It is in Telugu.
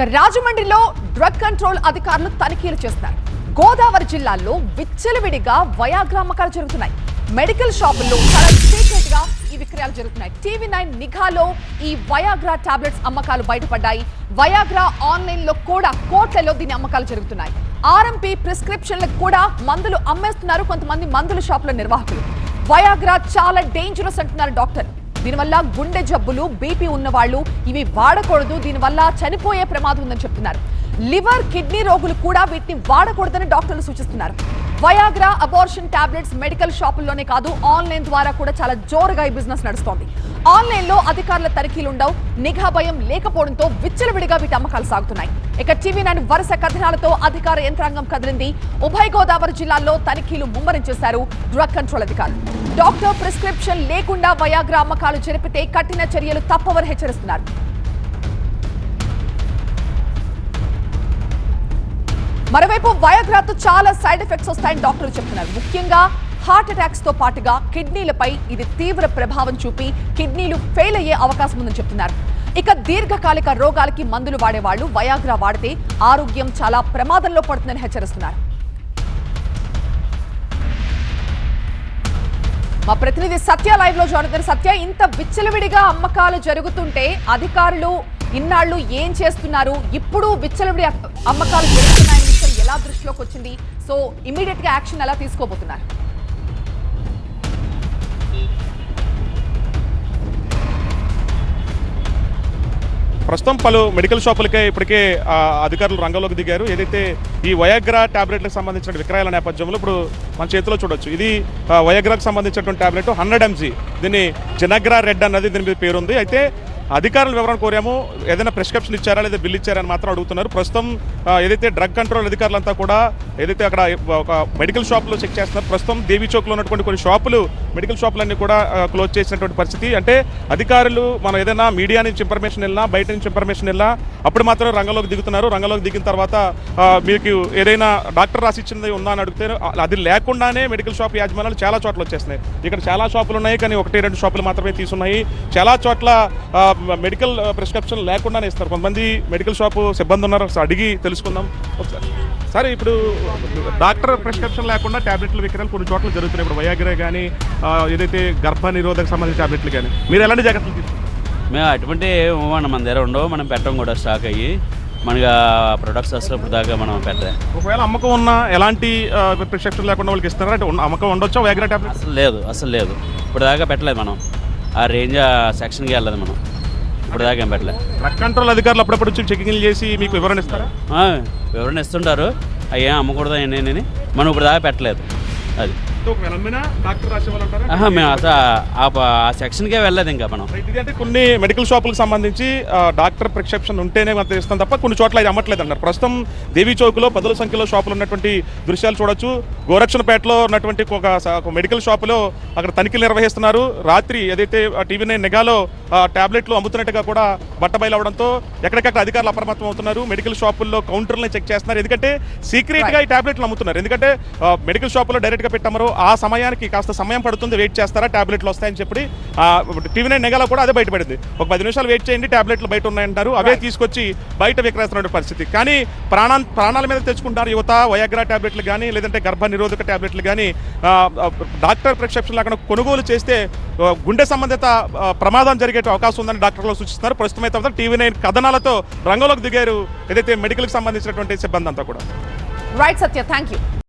ఇక రాజమండ్రిలో డ్రగ్ కంట్రోల్ అధికారులు తనిఖీలు చేస్తున్నారు. గోదావరి జిల్లాలో విచ్చలవిడిగా వయాగ్రా అమ్మకాలు జరుగుతున్నాయి. మెడికల్ షాపుల్లో చాలా సీక్రెట్గా ఈ విక్రయాలు జరుగుతున్నాయి. టీవీ నైన్ నిఘాలో ఈ వయాగ్రా టాబ్లెట్స్ అమ్మకాలు బయటపడ్డాయి. వయాగ్రా ఆన్లైన్లో కూడా కోట్లలో దీని అమ్మకాలు జరుగుతున్నాయి. ఆర్ఎంపీ ప్రిస్క్రిప్షన్లకు కూడా మందులు అమ్మేస్తున్నారు కొంతమంది మందుల షాపుల నిర్వాహకులు. వయాగ్రా చాలా డేంజరస్ అంటున్నారు డాక్టర్. దీనివల్ల గుండె జబ్బులు బీపీ ఉన్నవాళ్ళు ఇవి వాడకూడదు దీనివల్ల చనిపోయే ప్రమాదం ఉందని చెప్తున్నారు. లివర్ కిడ్నీ రోగులు కూడా వీటిని వాడకూడదని డాక్టర్లు సూచిస్తున్నారు. వయాగ్రా అబార్షన్ టాబ్లెట్స్ మెడికల్ షాపుల్లోనే కాదు ఆన్లైన్ ద్వారా కూడా చాలా జోరుగా ఈ బిజినెస్ నడుస్తోంది. ఆన్లైన్లో అధికారుల తనిఖీలుండవు నిఘా భయం లేకపోవడంతో విచ్చలవిడిగా వీటి అమ్మకాలు సాగుతున్నాయి. ఇక టీవీ నైన్ వరుస కథనాలతో అధికార యంత్రాంగం కదిలింది. ఉభయ గోదావరి జిల్లాల్లో తనిఖీలు ముమ్మరం చేశారు డ్రగ్ కంట్రోల్ అధికారులు. డాక్టర్ ప్రిస్క్రిప్షన్ లేకుండా వయాగ్రా అమ్మకాలు జరిపితే కఠిన చర్యలు తప్పవని హెచ్చరిస్తున్నారు. మరోవైపు వయోగ్రాతో చాలా సైడ్ ఎఫెక్ట్స్ వస్తాయని డాక్టర్లు చెప్తున్నారు. ముఖ్యంగా హార్ట్ అటాక్స్తో పాటుగా కిడ్నీలపై ఇది తీవ్ర ప్రభావం చూపి కిడ్నీలు ఫెయిల్ అయ్యే అవకాశం ఉందని చెప్తున్నారు. ఇక దీర్ఘకాలిక రోగాలకి మందులు వాడేవాళ్ళు వయాగ్రా వాడితే ఆరోగ్యం చాలా ప్రమాదంలో పడుతుందని హెచ్చరిస్తున్నారు. మా ప్రతినిధి సత్య లైవ్లో జాయిన్ సత్య ఇంత విచ్చలవిడిగా అమ్మకాలు జరుగుతుంటే అధికారులు ఇన్నాళ్ళు ఏం చేస్తున్నారు? ఇప్పుడు విచ్చలవిడి అమ్మకాలు జరుగుతున్నాయని ఎలా దృష్టిలోకి వచ్చింది? సో ఇమీడియట్గా యాక్షన్ ఎలా తీసుకోబోతున్నారు? ప్రస్తుతం పలు మెడికల్ షాపులకే ఇప్పటికే అధికారులు రంగంలోకి దిగారు. ఏదైతే ఈ వయాగ్రా ట్యాబ్లెట్లకు సంబంధించిన విక్రయాల నేపథ్యంలో ఇప్పుడు మన చేతిలో చూడొచ్చు. ఇది వయాగ్రాకు సంబంధించినటువంటి టాబ్లెట్ హండ్రెడ్ ఎంజీ. దీన్ని జనగ్రా రెడ్ అన్నది దీని మీద పేరుంది. అయితే అధికారుల వివరణ కోరాము. ఏదైనా ప్రిస్క్రిప్షన్ ఇచ్చారా లేదా బిల్ ఇచ్చారా అని మాత్రం అడుగుతున్నారు. ప్రస్తుతం ఏదైతే డ్రగ్ కంట్రోల్ అధికారులంతా కూడా ఏదైతే అక్కడ ఒక మెడికల్ షాప్లో చెక్ చేస్తున్నారు ప్రస్తుతం దేవి చౌక్లో ఉన్నటువంటి కొన్ని షాపులు మెడికల్ షాపులన్నీ కూడా క్లోజ్ చేసినటువంటి పరిస్థితి. అంటే అధికారులు మనం ఏదైనా మీడియా నుంచి ఇన్ఫర్మేషన్ వెళ్ళినా బయట నుంచి ఇన్ఫర్మేషన్ వెళ్ళినా అప్పుడు మాత్రం రంగంలోకి దిగుతున్నారు. రంగంలోకి దిగిన తర్వాత మీకు ఏదైనా డాక్టర్ రాసి ఇచ్చింది ఉందా అని అడిగితే అది లేకుండానే మెడికల్ షాప్ యాజమాన్యాలు చాలా చోట్ల వచ్చేస్తున్నాయి. ఇక్కడ చాలా షాపులు ఉన్నాయి కానీ ఒకటి రెండు షాపులు మాత్రమే తీసున్నాయి. చాలా చోట్ల మెడికల్ ప్రిస్క్రిప్షన్ లేకుండానే ఇస్తారు. కొంతమంది మెడికల్ షాపు సిబ్బంది ఉన్నారు. ఒకసారి అడిగి తెలుసుకుందాం. ఒకసారి. సరే ఇప్పుడు డాక్టర్ ప్రిస్క్రిప్షన్ లేకుండా టాబ్లెట్లు విక్రయాలు కొన్ని చోట్ల జరుగుతున్నాయి. ఇప్పుడు వయాగ్రే కానీ ఏదైతే గర్భ నిరోధక సంబంధించిన టాబ్లెట్లు కానీ మీరు ఎలాంటి జాగ్రత్తలు తీసుకుంటారు? మేము అటువంటి మన దగ్గర ఉండవు. మనం పెట్టడం కూడా స్టాక్ అయ్యి. మనకి ప్రొడక్ట్స్ అసలు ఇప్పుడు దాకా మనం పెట్టలే. ఒకవేళ అమ్మకం ఉన్న ఎలాంటి ప్రిస్క్రిప్షన్ లేకుండా వాళ్ళకి ఇస్తున్నారా? అంటే అమ్మకం ఉండొచ్చా వయాగ్రా టాబ్లెట్ అసలు లేదు అసలు లేదు. ఇప్పుడు దాకా పెట్టలేదు మనం. ఆ రేంజ్ ఆ సెక్షన్కి వెళ్ళదు మనం. ఇప్పుడు దాకా ఏం పెట్టలే. డ్రగ్ కంట్రోల్ అధికారులు అప్పుడప్పుడు వచ్చి చెకింగ్ చేసి మీకు వివరణ ఇస్తారా? వివరణ ఇస్తుంటారు. అవి ఏం అమ్మకూడదు ఏంటని మనం ఇప్పుడు దాకా పెట్టలేదు. అది. మేము అసలు ఆ సెక్షన్కే ఇంకా మనం. కొన్ని మెడికల్ షాపులకు సంబంధించి డాక్టర్ ప్రిస్క్రిప్షన్ ఉంటేనే మనం ఇస్తాం తప్ప కొన్ని చోట్ల ఇది అమ్మట్లేదు అన్నారు. ప్రస్తుతం దేవీ చౌక్లో పదుల సంఖ్యలో షాపులు ఉన్నటువంటి దృశ్యాలు చూడొచ్చు. గోరక్షణపేటలో ఉన్నటువంటి ఒక మెడికల్ షాపులో అక్కడ తనిఖీలు నిర్వహిస్తున్నారు. రాత్రి ఏదైతే టీవీ నైన్ నిఘాలో ఆ, టాబ్లెట్లు అమ్ముతున్నట్టుగా కూడా బట్టబయలు అవడంతో ఎక్కడికక్కడ అధికారులు అప్రమత్తం అవుతున్నారు. మెడికల్ షాపుల్లో కౌంటర్లను చెక్ చేస్తున్నారు. ఎందుకంటే సీక్రెట్గా ఈ టాబ్లెట్లు అమ్ముతున్నారు. ఎందుకంటే మెడికల్ షాపులో డైరెక్ట్గా పెట్టమరు ఆ సమయానికి కాస్త సమయం పడుతుంది వెయిట్ చేస్తారా? టాబ్లెట్లు వస్తాయని చెప్పి టీవీ నైన్ నెగలో కూడా అదే బయటపడింది. ఒక పది నిమిషాలు వెయిట్ చేయండి టాబ్లెట్లు బయట ఉన్నాయంటారు. అవే తీసుకొచ్చి బయట విక్రయిస్తున్న పరిస్థితి. కానీ ప్రాణా ప్రాణాల మీద తెచ్చుకుంటారు యువత వయాగ్రా టాబ్లెట్లు కానీ లేదంటే గర్భ నిరోధక టాబ్లెట్లు కానీ డాక్టర్ ప్రిస్క్రిప్షన్ లేకుండా కొనుగోలు చేస్తే గుండె సంబంధిత ప్రమాదం జరిగే అవకాశం ఉందని డాక్టర్లు సూచిస్తున్నారు. ప్రస్తుతం అయితే టీవీ నైన్ కథనాలతో రంగంలోకి దిగారు. ఏదైతే మెడికల్కి సంబంధించినటువంటి సిబ్బంది అంతా కూడా. Right Satya thank you